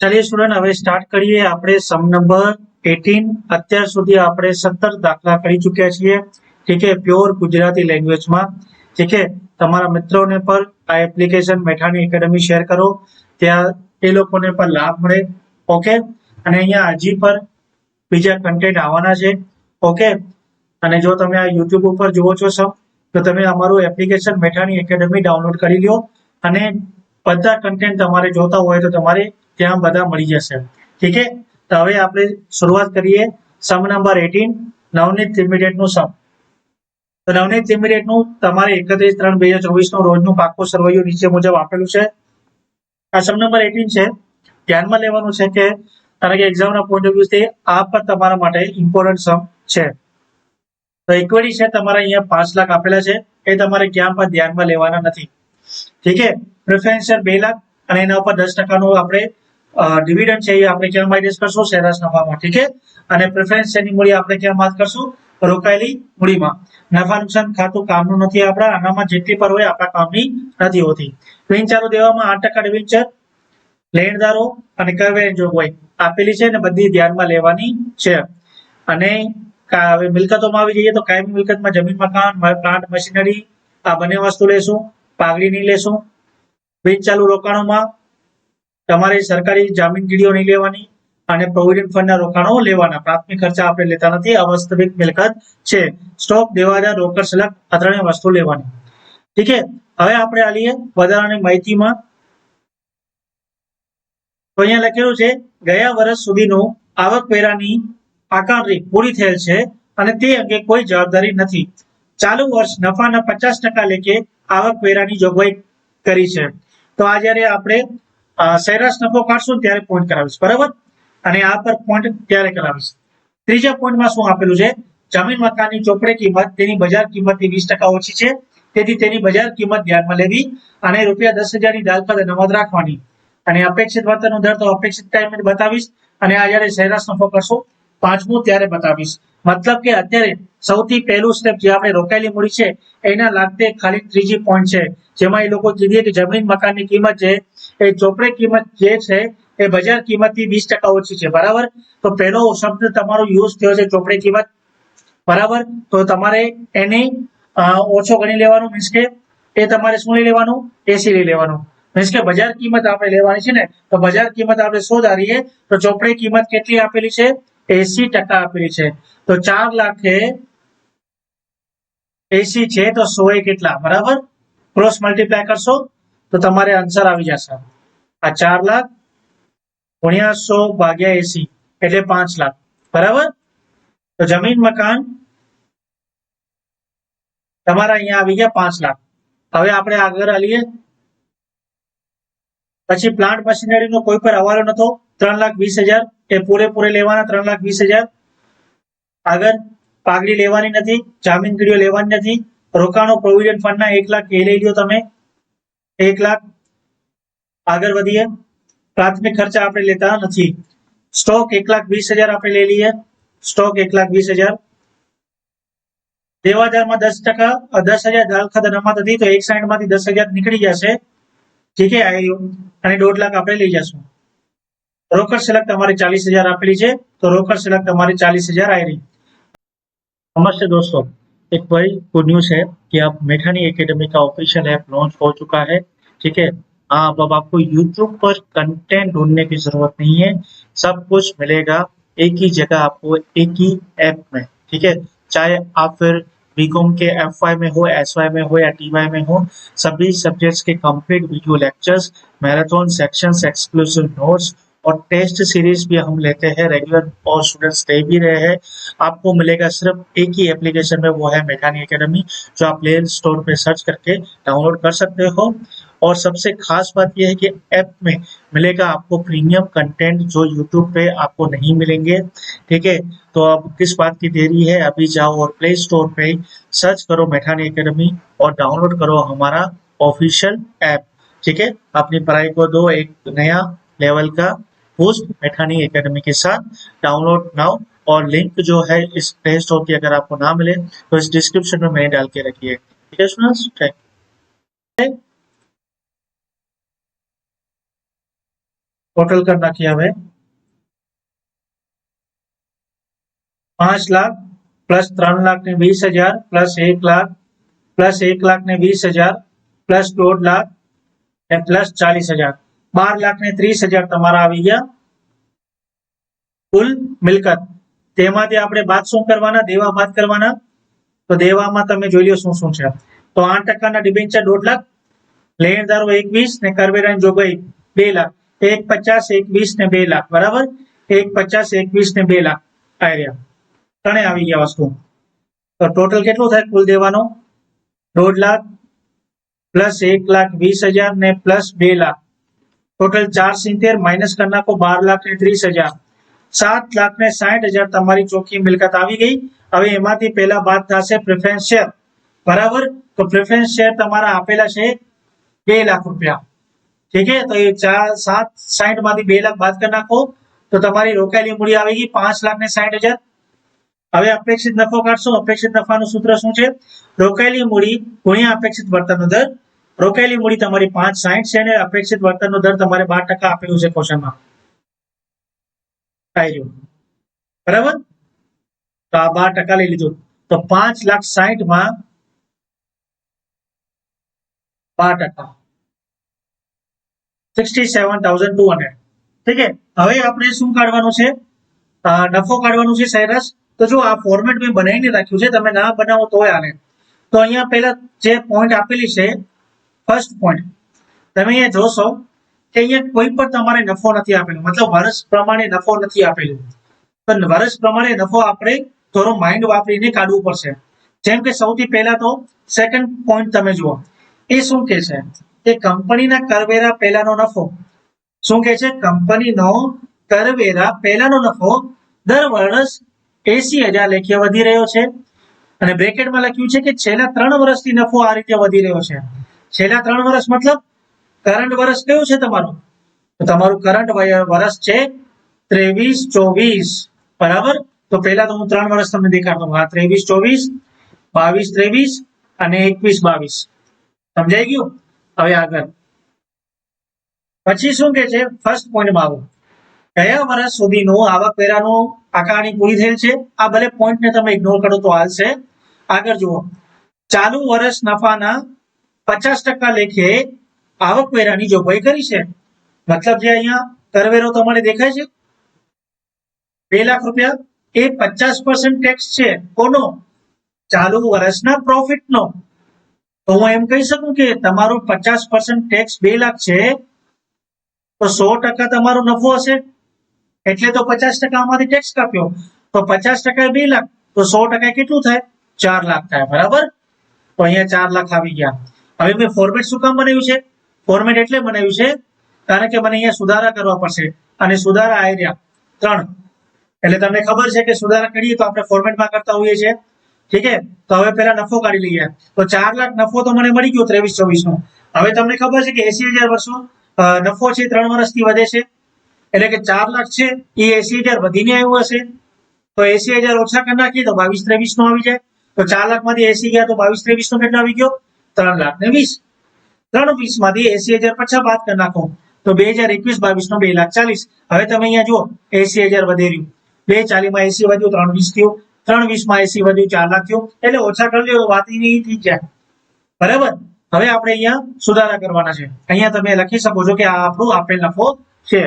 ચલીએ student હવે start કરીએ આપણે સમ નંબર એટીન અત્યાર સુધી આપણે સત્તર દાખલા કરી ચૂક્યા છીએ. ઠીક છે પ્યોર ગુજરાતી લેંગ્વેજમાં ઠીક છે, તમારા મિત્રોને પર આ એપ્લિકેશન મેઠાણી એકેડમી શેર કરો. ત્યાં એ લોકોને પણ લાભ મળે. ઓકે? અને અહીંયા હજી પર બીજા કન્ટેન્ટ આવવાના છે. ઓકે? અને જો તમે આ યુટ્યુબ ઉપર જુઓ છો સમ તો તમે અમારું એપ્લિકેશન મેઠાણી એકેડમી ડાઉનલોડ કરી લ્યો. અને બધા કન્ટેન્ટ તમારે જોતા હોય તો તમારે ત્યાં બધા મળી જશે ઠીક છે? તો હવે આપણે શરૂઆત કરીએ સમ નંબર એટીન, નવનીત ઇમિડિયેટનું સમ. તો નવનીત ઇમિડિયેટનું તમારે એકત્રીસ ત્રણ બે હજાર ચોવીસનું રોજનું પાકું સરવૈયું નીચે મુજબ આપેલું છે. આ સમ નંબર એટીન છે. ધ્યાનમાં લેવાનું છે કે કારણ કે એક્ઝામના પોઈન્ટ ઓફ વ્યૂથી આ પણ તમારા માટે ઇમ્પોર્ટન્ટ સમ છે. તો ઇક્વિટી છે તમારા અહીંયા પાંચ લાખ આપેલા છે. એ તમારે ક્યાં પણ ધ્યાનમાં લેવાના નથી. ઠીક છે? પ્રેફરન્સ બે લાખ અને એના ઉપર દસ ટકાનું આપણે ડિવિડન્ડ છે એ આપણે ક્યાં માઇનસ કરશું? સરેરાશ નફામાં, ઠીક છે? અને પ્રેફરન્સ શેરની મૂડી આપણે ક્યાં વાત કરશું? રોકાયેલી મૂડીમાં. નફા નુકસાન ખાતું કામનું નથી આપણા, આનામાં જેટલી પર હોય આપણા કામની નથી હોતી. વીન ચાલુ દેવામાં આઠ ટકા ડિવિડન્ડ લેણદારો અને કરવેર જોગવાઈ આપેલી છે ને બધી ધ્યાનમાં લેવાની છે. અને મિલકતોમાં આવી જઈએ તો કાયમી મિલકતમાં જમીન મકાન પ્લાન્ટ મશીનરી આ બંને વસ્તુ લેશું, પાઘડી નહીં લેશું. વીજ ચાલુ રોકાણોમાં તમારે સરકારી જામીનગીરીઓ નહીં લેવાની અને પ્રોવિડન્ટ ફંડના રોકાણો લેવાના. પ્રાથમિક ખર્ચા આપણે લેતા નથી અવાસ્તવિક મિલકત છે. સ્ટોક, દેવાદાર, રોકડ, સલગ આ ત્રણેય વસ્તુ લેવાની. ઠીક છે? હવે આપણે આલીએ વધારાની માહિતીમાં. તો અહીંયા લખેલું છે, ગયા વર્ષ સુધીનું આવકવેરાની આકારણી પૂરી થયેલ છે અને તે અંગે કોઈ જવાબદારી નથી. ચાલુ વર્ષ નફાના પચાસ ટકા લેખે આવકવેરાની જોગવાઈ કરી છે. તો આ જયારે આપણે સરેરાશ નફો કાઢશું ત્યારે પોઈન્ટ કરાવીશ. બરાબર? અને આ પર પોઈન્ટ ત્યારે કરાવીશ. ત્રીજા પોઈન્ટમાં શું આપેલું છે? જમીન મકાનની ચોપડે કિંમત, તેની બજાર કિંમતથી વીસ ટકા ઓછી છે. તેથી તેની બજાર કિંમત ધ્યાનમાં લેવી અને રૂપિયા દસ હજારની દાલખત અનામત રાખવાની. અને અપેક્ષિત વળતરનો દર તો અપેક્ષિત ટાઈમે બતાવીશ. અને આ જ્યારે સરેરાશ નફો કરશું પાંચમું ત્યારે બતાવીશ. મતલબ કે અત્યારે સૌથી પહેલું સ્ટેપ જે આપણે રોકાયેલી મૂડી છે, એના લાગતે ખાલી ત્રીજી પોઈન્ટ છે. જેમાં એ લોકો કીધી કે જમીન મકાનની કિંમત છે એ ચોપડે કિંમત જે છે, એ બજાર કિંમતથી વીસ ટકા ઓછી છે. બરાબર? તો પહેલો શબ્દ તમારો યુઝ થયો છે ચોપડે કિંમત. બરાબર? તો તમારે એને ઓછો ગણી લેવાનું. મીન્સ કે એ તમારે શું લઈ લેવાનું? એસી લઈ લેવાનું. મીન્સ કે બજાર કિંમત આપણે લેવાની છે ને, તો બજાર કિંમત આપણે શું ધારીએ તો ચોપડે કિંમત કેટલી આપેલી છે? એસી ટકા આપેલી છે. તો ચાર લાખે એસી છે તો સો એ કેટલા? બરાબર? ક્રોસ મલ્ટીપ્લાય કરશો તો તમારે આન્સર આવી જશે. આ ચાર લાખ ગુણ્યા સો ભાગ્યા એસી એટલે પાંચ લાખ. બરાબર? તો જમીન મકાન તમારા અહીંયા આવી ગયા પાંચ લાખ. હવે આપણે આગળ આવીએ. પછી પ્લાન્ટ મશીનરીનો કોઈ પર હવાલો નતો. ત્રણ લાખ વીસ હજાર. એ પૂરેપૂરે લેવાના ત્રણ લાખ વીસ હજાર. આગળ પાઘડી લેવાની નથી જામીનગીરીઓ લેવાની નથી. રોકાણો પ્રોવિડન્ટ ફંડના એક લાખ એ લઈ લો તમે. એક લાખ. આગળ વધીએ. પ્રાથમિક ખર્ચા આપણે લેતા નથી. સ્ટોક એક લાખ વીસ હજાર આપણે લઈ લઈએ. સ્ટોક એક લાખ વીસ હજાર. દેવાદારમાં દસ ટકા દસ હજાર દાલખત રમત હતી તો એક સાઈડમાંથી દસ હજાર નીકળી જશે. ઠીક છે અને દોઢ લાખ આપણે લઈ જશું. रोकर सिलेक्ट हमारे चालीस हज़ार आप लीजिए तो रोकर सिलेक्ट हमारे चालीस हज़ार आई रही नमस्ते दोस्तों एक बड़ी गुड न्यूज़ है कि अब मेठानी एकेडमी का ऑफिशियल ऐप लॉन्च हो चुका है ठीक है अब अब आपको यूट्यूब पर कंटेंट ढूँढने की ज़रूरत नहीं है सब कुछ मिलेगा एक ही जगह आपको एक ही ऐप में ठीक है चाहे आप फिर बीकॉम के एफवाई में हो एसवाई में हो या टीवाई में हो सभी सब्जेक्ट्स के complete video lectures marathon sections exclusive notes और टेस्ट सीरीज़ भी हम लेते हैं रेगुलर और स्टूडेंट्स दे भी रहे हैं। आपको मिलेगा सिर्फ़ एक ही एप्लीकेशन में, वो है मेकानी एकेडमी जो आप प्ले स्टोर पे सर्च करके डाउनलोड कर सकते हो। और सबसे खास बात यह है कि ऐप में मिलेगा आपको प्रीमियम कंटेंट जो यूट्यूब पे आपको नहीं मिलेंगे। ठीक है? तो अब किस बात की देरी है? अभी जाओ और प्ले स्टोर पे सर्च करो मेठानी एकेडमी और डाउनलोड करो हमारा ऑफिशियल ऐप ठीक है? अपनी पढ़ाई को दो, एक नया लेवल का होस्ट मैठानी एकेडमी के साथ। डाउनलोड नाउ और लिंक जो है इस प्ले स्टोर की अगर आपको ना मिले तो इस डिस्क्रिप्शन में मैंने डाल के रखी है थैंक टोटल करना किया हमें पाँच लाख प्लस त्रन लाख ने बीस हज़ार प्लस एक लाख प्लस एक लाख ने बीस हज़ार प्लस दो लाख प्लस चालीस हज़ार। બાર લાખ ને ત્રીસ હજાર તમારા આવી ગયા. કુલ મિલકત. તેમાંથી આપણે બાદ શું કરવાના? દેવા બાદ કરવાના. તો દેવામાં તમે જોઈ લો શું શું છે. તો આઠ ટકાના ડિબેન્ચર દોઢ લાખ. લેણદારો એકવીસ ને કરવેરાની જોગવાઈ બે લાખ. એક પચાસ, એકવીસ ને બે લાખ. બરાબર? એક પચાસ, એકવીસ ને બે લાખ આર્યા ત્રણે આવી ગયા વસ્તુ. તો ટોટલ કેટલું થાય કુલ દેવાનો? દોઢ લાખ. પ્લસ એક લાખ વીસ હજાર ને પ્લસ બે લાખ. ટોટલ ચાર સિત્તેર માઇનસ કરી બાર લાખ ને ત્રીસ હજાર. સાત લાખ ને સાઠ હજાર તમારી ચોખ્ખી મિલકત આવી ગઈ. હવે એમાંથી પહેલા બાદ થશે પ્રેફરન્સ શેર બરાબર? તો પ્રેફરન્સ શેર તમારા આપેલા છે બે લાખ રૂપિયા. ઠીક છે? તો એ ચાર, સાત સાઠમાંથી બે લાખ બાદ કરી નાખો. તો તમારી રોકાયેલી મૂડી આવી ગઈ પાંચ લાખ ને સાઠ હજાર. હવે અપેક્ષિત નફો કાઢશો. અપેક્ષિત નફાનું સૂત્ર શું છે? રોકાયેલી મૂડી ગુણ્યા અપેક્ષિત વર્તનનો દર. રોકાયેલી મૂડી તમારી પાંચ સાઈઠ છે અને અપેક્ષિત વર્તનનો દર તમારે બાર ટકા આપેલું છે ક્વેશ્ચનમાં બરાબર? તો આ બાર ટકા લઈ લીધું. તો પાંચ લાખ સાઠમાં બાર ટકા. Sixty seven thousand two hundred ઠીક છે? હવે આપણે શું કાઢવાનું છે? નફો કાઢવાનું છે સરેરાશ તો જો આ ફોર્મેટ મેં બનાવીને રાખ્યું છે, તમે ના બનાવો તોય આને તો અહીંયા પહેલા જે પોઈન્ટ આપેલી છે ફર્સ્ટ પોઈન્ટ તમે અહીંયા જોશો કે અહીંયા કોઈ પણ તમારે નફો નથી આપેલો. મતલબ વર્ષ પ્રમાણે નફો નથી આપેલો. તો વર્ષ પ્રમાણે નફો આપણે થોડો માઇન્ડ વાપરીને કાઢવું પડશે. જેમ કે સૌથી પહેલા તો સેકન્ડ પોઈન્ટ તમે જુઓ. એ શું કે છે? કે કંપનીના કરવેરા પહેલાનો નફો. શું કે છે? કંપનીનો કરવેરા પહેલાનો નફો દર વર્ષ એસી હજાર લેખે વધી રહ્યો છે. અને બ્રેકેટમાં લખ્યું છે કે છેલ્લા ત્રણ વર્ષથી નફો આ રીતે વધી રહ્યો છે. છેલ્લા ત્રણ વર્ષ મતલબ? કરંટ વર્ષ કયું છે તમારું? તો તમારું કરંટ વર્ષ છે ત્રેવીસ ચોવીસ. બરાબર? તો પહેલા તો હું ત્રણ વર્ષ તમને દેખાડતો. આ ત્રેવીસ ચોવીસ, બાવીસ ત્રેવીસ અને એકવીસ બાવીસ. સમજાઈ ગયું? હવે આગળ. પછી શું કે છે? ફર્સ્ટ પોઈન્ટમાં આવો. કયા વર્ષ સુધીનું આવકવેરાનું આકારણી પૂરી થયેલ છે? આ ભલે પોઈન્ટને તમે ઇગ્નોર કરો તો હાલશે. આગળ જુઓ. ચાલુ વર્ષ નફાના પચાસ ટકા લેખે આવકવેરાની જોગવાઈ કરી છે. મતલબ જે અહીંયા કરવેરો તમારે દેખાય છે? બે લાખ રૂપિયા. એ પચાસ પર્સન્ટ ટેક્સ છે. કોનો? ચાલુ વર્ષના પ્રોફિટનો તો હું એમ કહી શકું કે તમારો પચાસ પર્સન્ટ ટેક્સ બે લાખ છે, તો સો ટકા તમારો નફો હશે. એટલે તો પચાસ ટકા આમાંથી ટેક્સ કાપ્યો. તો પચાસ ટકા બે લાખ. તો સો ટકા કેટલું થાય? ચાર લાખ થાય. બરાબર? તો અહીંયા ચાર લાખ આવી ગયા. હવે મેં ફોર્મેટ શું કામ બનાવ્યું છે? ફોર્મેટ એટલે બનાવ્યું છે, કારણ કે મને અહીંયા સુધારા કરવા પડશે. અને સુધારા આયર્યા. ત્રણ. એટલે તમને ખબર છે કે સુધારા કરીએ તો આપણે ફોર્મેટમાં કરતા હોઈએ છીએ. ઠીક છે? તો હવે પહેલા નફો કાઢી લઈએ. તો ચાર લાખ નફો તો મને મળી ગયો ત્રેવીસ ચોવીસ નો હવે તમને ખબર છે કે એસી હજાર વર્ષો નફો છે ત્રણ વર્ષથી વધે છે. એટલે કે ચાર લાખ છે, એ એસી હજાર વધીને આવ્યું હશે. તો એસી હજાર ઓછા કરી નાખીએ તો બાવીસ ત્રેવીસ નો આવી જાય. તો ચાર લાખમાંથી એસી ગયા તો બાવીસ ત્રેવીસ નો કેટલો આવી ગયો? ત્રણ લાખ ને વીસ. ત્રણ વીસમાંથી એસી હજાર પછી બાદ કરી નાખો. તો બે હજાર એકવીસ બાવીસ નો બે લાખ ચાલીસ. હવે તમે અહીંયા જુઓ, એસી હજાર વધે રહ્યું બે ચાલીસમાં એસી વધ્યું, ત્રણ વીસ થયું. ત્રણ વીસમાં એસી વધ્યું, ચાર લાખ થયું. એટલે ઓછા કરી લ્યો વાત થઈ જાય બરાબર? હવે આપણે અહીંયા સુધારા કરવાના છે. અહીંયા તમે લખી શકો છો કે આ આપણું આપેલ નફો છે.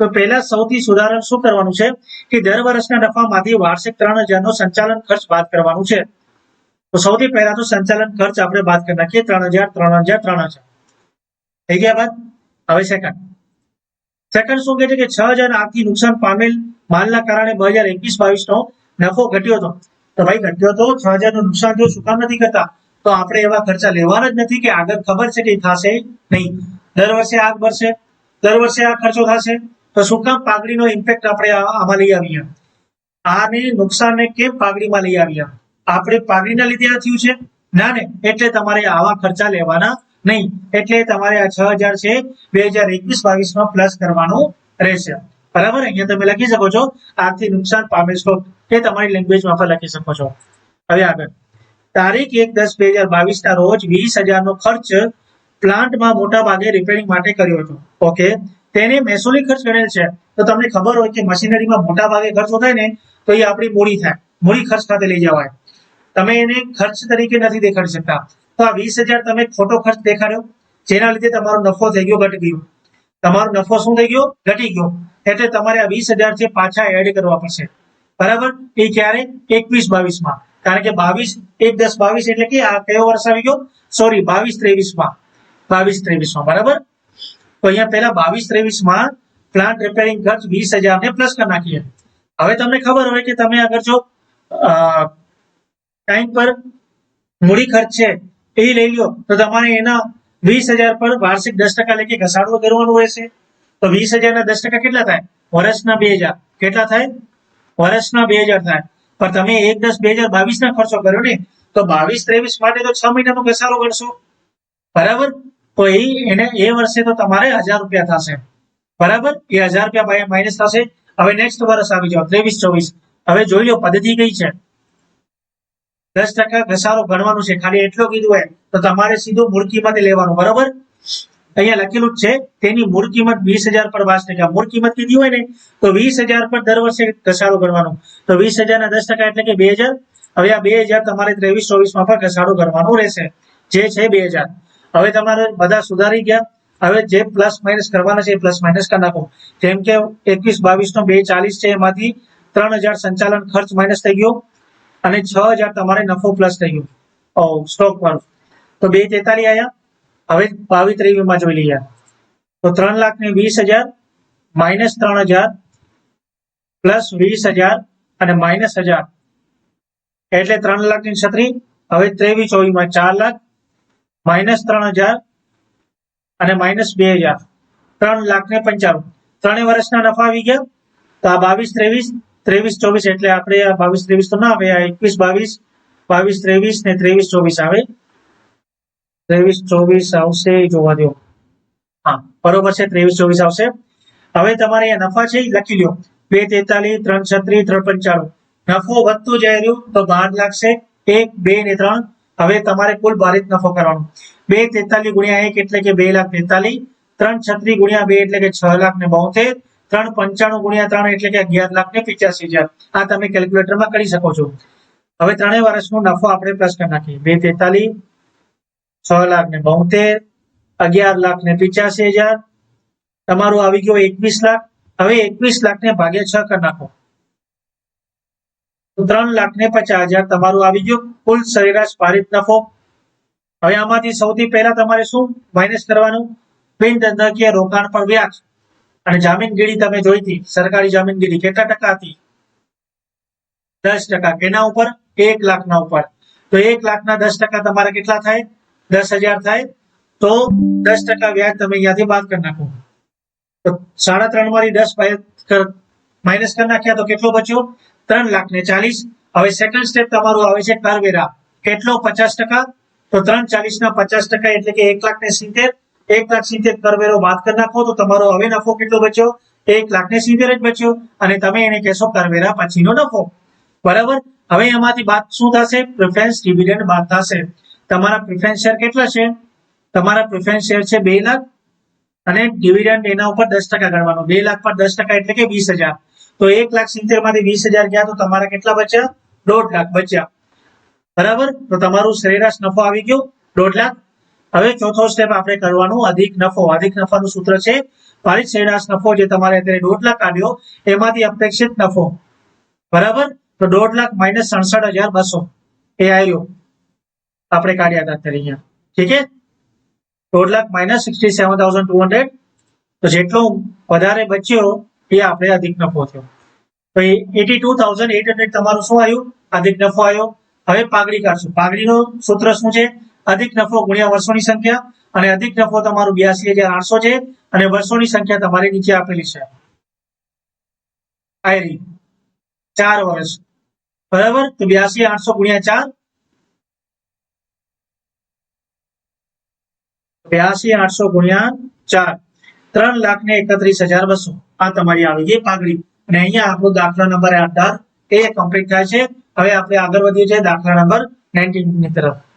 તો પહેલા સૌથી સુધારણ શું કરવાનું છે? કે દર વર્ષના નફામાંથી વાર્ષિક ત્રણ હજારનો સંચાલન ખર્ચ બાદ કરવાનું છે. તો સૌથી પહેલા તો સંચાલન ખર્ચ આપણે બાદ કરી નાખીએ. ત્રણ હજાર ત્રણ હજાર ત્રણ હજાર. થઈ ગયા બાદ? હવે સેકન્ડ સેકન્ડ શું કહે છે કે છ હજાર આર્થિક નુકસાન પામેલ માલના કારણે બે હજાર એકવીસ બાવીસ નો નફો ઘટ્યો હતો. તો ભાઈ, ઘટ્યો તો? છ હજારનું નુકસાન જો શું કામ નથી કરતા? તો આપણે એવા ખર્ચા લેવાના જ નથી કે આગળ ખબર છે કે થશે નહીં. દર વર્ષે આગ ભરશે દર વર્ષે આ ખર્ચો થશે. તો શું કામ? પાઘડીનો ઇમ્પેક્ટ આપણે આમાં લઈ આવીએ. આને નુકસાનને કેમ પાઘડીમાં લઈ આવ્યા આપણે પાઘડીના લીધે આ થયું છે? ના ને, એટલે તમારે આવા ખર્ચા લેવાના નહીં. એટલે તમારે આ છ હજાર છે બે હજાર એકવીસ બાવીસમાં પ્લસ કરવાનું રહેશે. બરાબર? અહીંયા તમે લખી શકો છો, આર્થિક નુકસાન પામે છો એ તમારી લેંગ્વેજમાં પણ લખી શકો છો. હવે આગળ. તારીખ એક દસ બે હજાર બાવીસ ના રોજ વીસ હજારનો ખર્ચ પ્લાન્ટમાં મોટા ભાગે રિપેરિંગ માટે કર્યો હતો. ઓકે તેને મહેસૂલી ખર્ચ ગણેલ છે. તો તમને ખબર હોય કે મશીનરીમાં મોટા ભાગે ખર્ચો થાય ને, તો એ આપણી મૂડી થાય. મૂડી ખર્ચ ખાતે લઈ જવાય. તમે એને ખર્ચ તરીકે નથી દેખાડી શકતા. તો આ વીસ હજાર તમે ખોટો ખર્ચ દેખાડ્યો. જેના લીધે તમારો નફો થઈ ગયો, ઘટી ગયો. તમારો નફો શું થઈ ગયો? ઘટી ગયો. એટલે તમારે આ વીસ હજાર છે પાછા એડ કરવા પડશે. બરાબર? એ ક્યારે? એકવીસ બાવીસમાં કારણ કે બાવીસ, એક દસ બાવીસ એટલે કે આ કયો વર્ષ આવી ગયો? સોરી બાવીસ ત્રેવીસમાં બાવીસ ત્રેવીસમાં બરાબર? તો અહીંયા પહેલા બાવીસ ત્રેવીસમાં પ્લાન્ટ રિપેરિંગ ખર્ચ વીસ હજાર ને પ્લસ કરી નાખીએ. હવે તમને ખબર હોય કે તમે અગર જો ટાઈમ પર મૂડી ખર્ચ છે, એ લઈ લો તો તમારે એના વીસ પર વાર્ષિક દસ ટકા લેખે ઘસાડો કરવાનો રહેશે. તો વીસ હજાર ના દસ કેટલા થાય? વર્ષના બે કેટલા થાય? વર્ષના બે થાય. પણ તમે એક દસ બે હજાર ખર્ચો કર્યો ને, તો બાવીસ ત્રેવીસ માટે તો છ મહિનાનો ઘસારો ગણશો બરાબર? તો એ એને એ વર્ષે તો તમારે હજાર રૂપિયા થશે. બરાબર? એ હજાર રૂપિયા માઇનસ થશે. હવે નેક્સ્ટ વર્ષ આવી જાઓ. ત્રેવીસ ચોવીસ. હવે જોઈ લો પદ્ધતિ કઈ છે? દસ ટકા ઘસારો ગણવાનું છે. ખાલી એટલો કીધું હોય તો તમારે સીધું મૂળ કિંમત લેવાનું, બરોબર? અહીંયા લખેલું જ છે, તેની મૂળ કિંમત વીસ હજાર પર પાંચ ટકા. મૂળ કિંમત કીધી હોય ને, તો વીસ હજાર પર દર વર્ષે ઘસારો ગણવાનો તો વીસ હજાર ના દસ ટકા એટલે કે બે હજાર. હવે આ બે હજાર તમારે ત્રેવીસ ચોવીસમાં પણ ઘસાડો ગણવાનો રહેશે. જે છે બે હજાર. હવે તમારે બધા સુધારી ગયા. હવે જે પ્લસ માઇનસ કરવાના છે એ પ્લસ માઇનસ કરી નાખો. જેમ કે એકવીસ બાવીસ નો બે ચાલીસ છે, એમાંથી ત્રણ હજાર સંચાલન ખર્ચ માઇનસ થઈ ગયો. અને છ હજાર તમારે નફો પ્લસ થઈ ગયો. સ્ટોક પર તો બે તેતાલીસ આયા. હવે બાવીસ ત્રેવી માં જોઈ લઈએ. તો ત્રણ લાખ ને વીસ હજાર માઇનસ ત્રણ હજાર પ્લસ વીસ હજાર અને માઇનસ હજાર. એટલે ત્રણ લાખની છત્રી, હવે ત્રેવીસ ચોવીસમાં ચાર લાખ માઇનસ ત્રણ હજાર અને માઇનસ બે હજાર. ત્રણ લાખ ને પંચાવન ત્રણેય વર્ષના નફા આવી ગયા. તો આ બાવીસ ત્રેવીસ ત્રેવીસ, ચોવીસ એટલે આપણે આ બાવીસ, ત્રેવીસ તો ના આવે, આ એકવીસ, બાવીસ બાવીસ, ત્રેવીસ ને ત્રેવીસ, ચોવીસ આવે. ત્રેવીસ, ચોવીસ આવશે જોવા દો. હા, બરોબર છે, ત્રેવીસ, ચોવીસ આવશે. હવે તમારે અહીંયા નફા છે લખી લ્યો. બે તેતાલીસ, ત્રણ છત્રીસ, ત્રણ પંચાણું. નફો વધતું જાય રહ્યું તો બાર લાગશે, એક, બે ને ત્રણ. હવે તમારે કુલ બારીત નફો કરવાનો. બે તેતાલીસ ગુણ્યા એક એટલે કે બે લાખ તેતાલીસ, ત્રણ છત્રીસ ગુણ્યા બે એટલે કે છ લાખ ને બોતેર. ત્રણ પંચાણું ગુણ્યા ત્રણ એટલે કે અગિયાર લાખ ને પિચ્યાસી હજાર. આ તમે કેલ્ક્યુલેટરમાં કરી શકો છો. હવે ત્રણેય વર્ષનો નફો આપણે પ્લસ નાખીએ. બે તેતાલીસ, છ લાખ ને બોતેર, અગિયાર લાખ ને પિચ્યાસી હજાર. તમારું આવી ગયો એકવીસ લાખ. હવે એકવીસ લાખ ને ભાગ્યા છ કરી નાખો. ત્રણ લાખ ને પચાસ હજાર તમારું આવી ગયું. કુલ સરેરાશ પારિત નફો. હવે આમાંથી સૌથી પહેલા તમારે શું? માઇનસ કરવાનું. બિન ધંધાકીય રોકાણ પર વ્યાજ. અને જામીનગીરી તમે જોઈ હતી સરકારી જામીનગીરી કેટલા ટકા હતી? દસ ટકા. કેના ઉપર? એક લાખના ઉપર. તો એક લાખના દસ ટકા તમારે કેટલા થાય? દસ હજાર થાય. તો દસ ટકા વ્યાજ તમે અહીંયાથી બાદ કરી નાખો. તો સાડા ત્રણમાંથી દસ માઇનસ કરી નાખ્યા તો કેટલો બચ્યો? ત્રણ લાખ ને ચાલીસ. હવે સેકન્ડ સ્ટેપ તમારું આવે છે કરવેરા. કેટલો? પચાસ ટકા. તો ત્રણ ચાલીસ ના પચાસ ટકા એટલે કે એક લાખ ને સિત્તેર. એક લાખ સિત્તેર કરવેરો બાદ કરી નાખો તો તમારો હવે નફો કેટલો બચ્યો? એક લાખ ને સિત્તેર જ બચ્યો અને તમે એને કહેશો કરવેરા પછીનો નફો. બરાબર? હવે એમાંથી બાદ શું થશે? પ્રિફરન્સ ડિવિડન્ડ બાદ થશે. તમારા પ્રિફરન્સ શેર કેટલા છે? તમારા પ્રિફરન્સ શેર છે બે લાખ અને ડિવિડન્ડ એના ઉપર દસ ટકા ગણવાનો. બે લાખ પર દસ ટકા એટલે કે વીસ હજાર. તો એક લાખ સિત્તેરમાંથી વીસ હજાર ગયા તો તમારા કેટલા બચ્યા? દોઢ લાખ બચ્યા. બરાબર? તો તમારું સરેરાશ નફો આવી ગયો દોઢ લાખ. હવે ચોથો સ્ટેપ આપણે કરવાનું અધિક નફો. અધિક નફાનું સૂત્ર છે પારિત સરેરાશ નફો જે તમારે અત્યારે દોઢ લાખ કાઢ્યો, એમાંથી અપેક્ષિત નફો. બરાબર? તો દોઢ લાખ માઇનસ સડસઠ હજાર બસો. એ આવ્યો આપણે કાઢ્યા હતા અત્યારે અહીંયા. ઠીક છે? દોઢ lakh minus sixty seven thousand two hundred તો જેટલો વધારે બચ્યો, એ આપણે અધિક નફો થયો. તો eighty two thousand eight hundred તમારું શું આવ્યું? અધિક નફો આવ્યો. હવે પાઘડી કાઢશું. પાઘડીનું સૂત્ર શું છે? અધિક નફો ગુણ્યા વર્ષોની સંખ્યા અને અધિક નફો તમારું બ્યાસી આઠસો છે અને વર્ષોની સંખ્યા તમારી નીચે આપેલી છે. ચાર વર્ષ. બરાબર? તો બ્યાસી આઠસો ગુણ્યા ચાર. બ્યાસી આઠસો ગુણ્યા ચાર. ત્રણ લાખ ને એકત્રીસ હજાર બસો. આ તમારી આવી ગઈ પાઘડી. અને અહીંયા આપણો દાખલા નંબર અઢાર એ કમ્પ્લીટ થાય છે. હવે આપણે આગળ વધીએ છીએ દાખલા નંબર નાઇન્ટીનની તરફ.